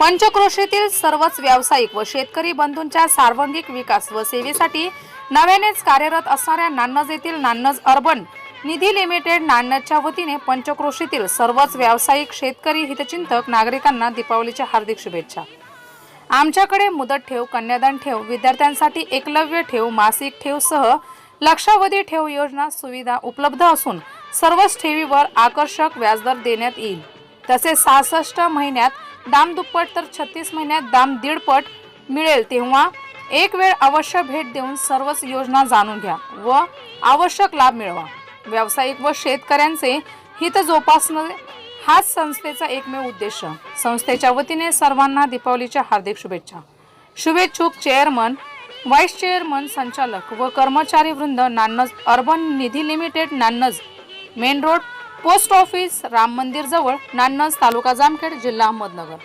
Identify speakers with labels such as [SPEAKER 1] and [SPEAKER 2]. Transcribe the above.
[SPEAKER 1] पंचक्रोशीतील सर्वच व्यावसायिक व शेतकरी बंधूंच्या सार्वंगिक विकास व सेवेसाठी नव्यानेच कार्यरत असणाऱ्या नान्नज येथील नान्नज अर्बन निधी लिमिटेड नान्नजच्या वतीने पंचक्रोशीतील सर्वच व्यावसायिक शेतकरी हितचिंतक नागरिकांना दीपावलीच्या हार्दिक शुभेच्छा. आमच्याकडे मुदत ठेव कन्यादान ठेव विद्यार्थ्यांसाठी एकलव्य ठेव मासिक ठेव सह लक्षावधी ठेव योजना सुविधा उपलब्ध असून सर्वच ठेवीवर आकर्षक व्याजदर देण्यात येईल. तसेच सहासष्ट महिन्यात दाम दुप्पट तर छत्तीस महिन्यात दाम दीडपट मिळेल. तेव्हा एक वेळ अवश्य भेट देऊन सर्वच योजना जाणून घ्या व आवश्यक लाभ मिळवा. व्यावसायिक व शेतकऱ्यांचे हित जोपासणे हाच संस्थेचा एकमेव उद्देश. संस्थेच्या वतीने सर्वांना दीपावलीच्या हार्दिक शुभेच्छा. शुभेच्छुक चेअरमन व्हाईस चेअरमन संचालक व कर्मचारी वृंद Nannaj urban Nidhi limited Nannaj main road post office Ram Mandir जवळ नान्नज तालुका जामखेड जिल्हा अहमदनगर.